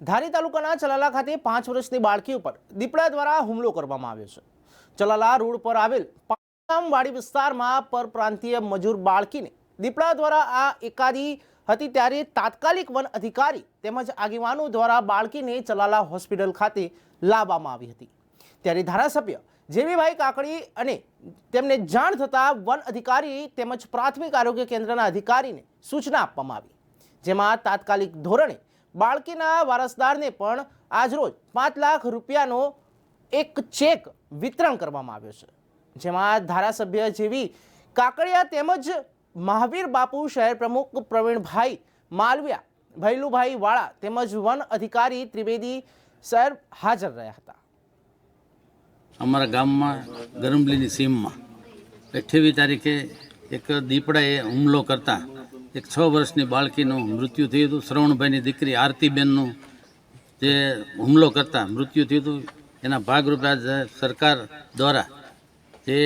ધારી તાલુકાના ચલાલા ખાતે પાંચ વર્ષની બાળકી ઉપર દીપડા દ્વારા હુમલો કરવામાં આવ્યો છે. ચલાલા રોડ પર આવેલ પામવાડી વિસ્તારમાં પરપ્રાંતીય મજૂર બાળકીને દીપડા દ્વારા આ એકાદી હતી ત્યારે તાત્કાલિક વન અધિકારી તેમજ આગેવાનો દ્વારા બાળકીને ચલાલા હોસ્પિટલ ખાતે લાવવામાં આવી હતી. ત્યારે ધારાસભ્ય જેવીભાઈ કાકડી અને તેમને જાણ થતાં વન અધિકારી તેમજ પ્રાથમિક આરોગ્ય કેન્દ્રના અધિકારીને સૂચના આપવામાં આવી, જેમાં તાત્કાલિક ધોરણે બાળકીના વારસદારને પણ આજરોજ પાંચ લાખ રૂપિયાનો એક ચેક વિતરણ કરવામાં આવ્યો છે. જેમાં ધારાસભ્ય જેવી કાકડિયા તેમજ મહાવીર બાપુ, શહેર પ્રમુખ પ્રવીણભાઈ માલવિયા, ભૈલુભાઈ વાળા તેમજ વન અધિકારી ત્રિવેદી સર હાજર રહ્યા હતા. અમારા ગામમાં ગરમલીની સીમમાં અઠ્યાવીસ તારીખે એક દીપડાએ હુમલો કરતા એક છ વર્ષની બાળકીનું મૃત્યુ થયું હતું. શ્રવણભાઈની દીકરી આરતીબેનનું જે હુમલો કરતા મૃત્યુ થયું હતું. એના ભાગરૂપે આજે સરકાર દ્વારા જે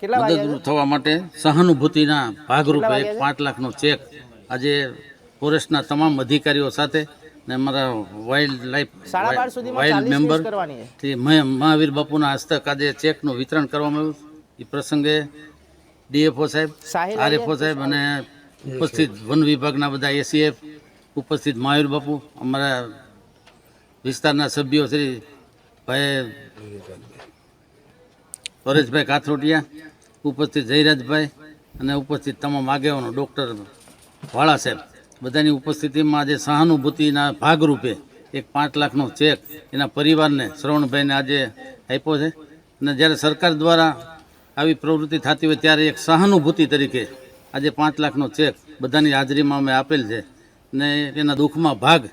કેટલા મદદરૂપ થવા માટે સહાનુભૂતિના ભાગરૂપે એક પાંચ લાખનો ચેક આજે ફોરેસ્ટના તમામ અધિકારીઓ સાથે ને અમારા વાઇલ્ડ લાઈફ વાઇલ્ડ મેમ્બર તે મહાવીર બાપુના હસ્તક આજે ચેકનું વિતરણ કરવામાં આવ્યું. એ પ્રસંગે ડીએફઓ સાહેબ આરએફઓ સાહેબ અને ઉપસ્થિત વન વિભાગના બધા એસીએફ ઉપસ્થિત મહાવીર બાપુ અમારા વિસ્તારના સભ્યો શ્રી ભાઈ પરેશભાઈ કાથરોટિયા ઉપસ્થિત જયરાજભાઈ અને ઉપસ્થિત તમામ આગેવાનો ડૉક્ટર વાળા સાહેબ. બધાની ઉપસ્થિતિમાં આજે સહાનુભૂતિના ભાગરૂપે એક પાંચ લાખનો ચેક એના પરિવારને શ્રવણભાઈને આજે આપ્યો છે. અને જ્યારે સરકાર દ્વારા આવી પ્રવૃત્તિ થતી હોય ત્યારે એક સહાનુભૂતિ તરીકે આજે પાંચ લાખનો ચેક બધાની હાજરીમાં અમે આપેલ છે ને એના દુઃખમાં ભાગ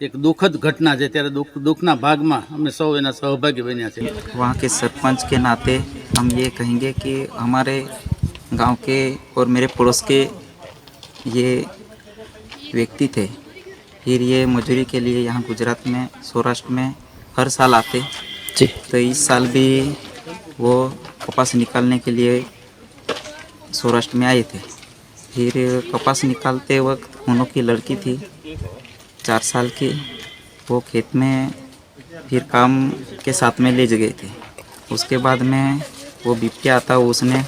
એક દુઃખદ ઘટના છે ત્યારે દુઃખ દુઃખના ભાગમાં અમે સૌ એના સહભાગી બન્યા છીએ वहाँ के सरपंच के नाते हम ये कहेंगे कि हमारे गांव के और मेरे पड़ोस के ये व्यक्ति थे फिर ये मजदूरी के लिए यहाँ गुजरात में सौराष्ट्र में हर साल आते जी तो इस साल भी वो कपास निकालने के लिए सौराष्ट्र में आए थे फिर कपास निकालते वक्त उन की लड़की थी, चार साल की। वो खेत में फिर काम के साथ में ले गए थे। उसके बाद में वो बिपके आता, उसने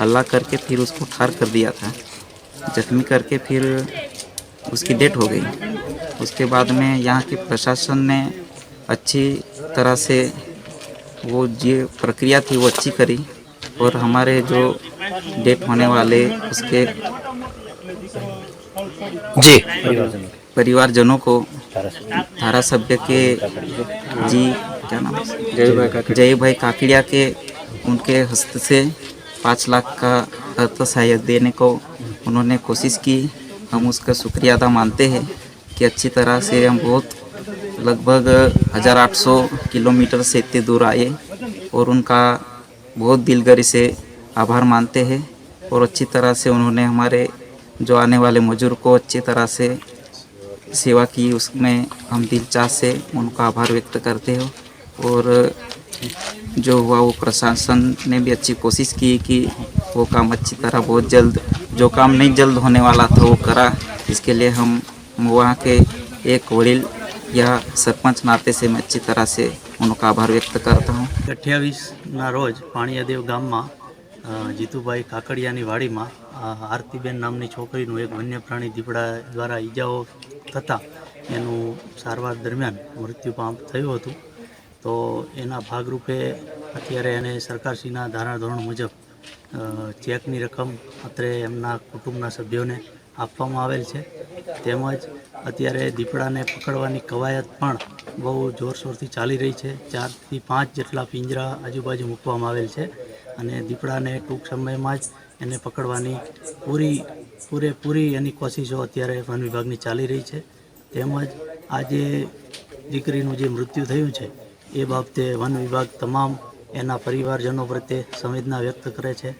हल्ला करके फिर उसको ठार कर दिया था। जख्मी करके फिर उसकी डेट हो गई। उसके बाद में यहाँ के प्रशासन ने अच्छी तरह से वो जो, प्रक्रिया थी वो अच्छी करी और हमारे जो डेट होने वाले उसके जी। परिवारजनों को धारा सभ्य के जी क्या नाम जय भाई का जय भाई काकड़िया के उनके हस्त से पाँच लाख का अर्थ सहायक देने को उन्होंने कोशिश की। हम उसका शुक्रिया अदा मानते हैं कि अच्छी तरह से हम बहुत लगभग हज़ार आठ सौ किलोमीटर से इतने दूर आए और उनका बहुत दिलगरी से आभार मानते हैं और अच्छी तरह से उन्होंने हमारे जो आने वाले मजूर को अच्छी तरह से सेवा की, उसमें हम दिलचा से उनका आभार व्यक्त करते हो और जो हुआ वो प्रशासन ने भी अच्छी कोशिश की कि वो काम अच्छी तरह बहुत जल्द, जो काम नहीं जल्द होने वाला था वो करा। इसके लिए हम वहाँ के एक वड़ील या सरपंच नाते से मैं अच्छी तरह से उनका आभार व्यक्त करता हूँ। अठावीस रोज पाणियादेव गाम में જીતુભાઈ કાકડિયાની વાડીમાં આરતીબેન નામની છોકરીનું એક વન્ય પ્રાણી દીપડા દ્વારા ઈજાઓ થતાં એનું સારવાર દરમિયાન મૃત્યુ પામ થયું હતું. તો એના ભાગરૂપે અત્યારે એને સરકારશ્રીના ધારાધોરણ મુજબ ચેકની રકમ અત્રે એમના કુટુંબના સભ્યોને આપવામાં આવેલ છે. તેમજ અત્યારે દીપડાને પકડવાની કવાયત પણ બહુ જોરશોરથી ચાલી રહી છે. ચારથી પાંચ જેટલા પિંજરા આજુબાજુ મૂકવામાં આવેલ છે. અને દીપડાને ટૂંક સમયમાં જ એને પકડવાની પૂરી, પૂરેપૂરી એની કોશિશો અત્યારે વન વિભાગની ચાલી રહી છે. તેમજ આજે દીકરીનું જે મૃત્યુ થયું છે, એ બાબતે વન વિભાગ તમામ એના પરિવારજનો પ્રત્યે સંવેદના વ્યક્ત કરે છે.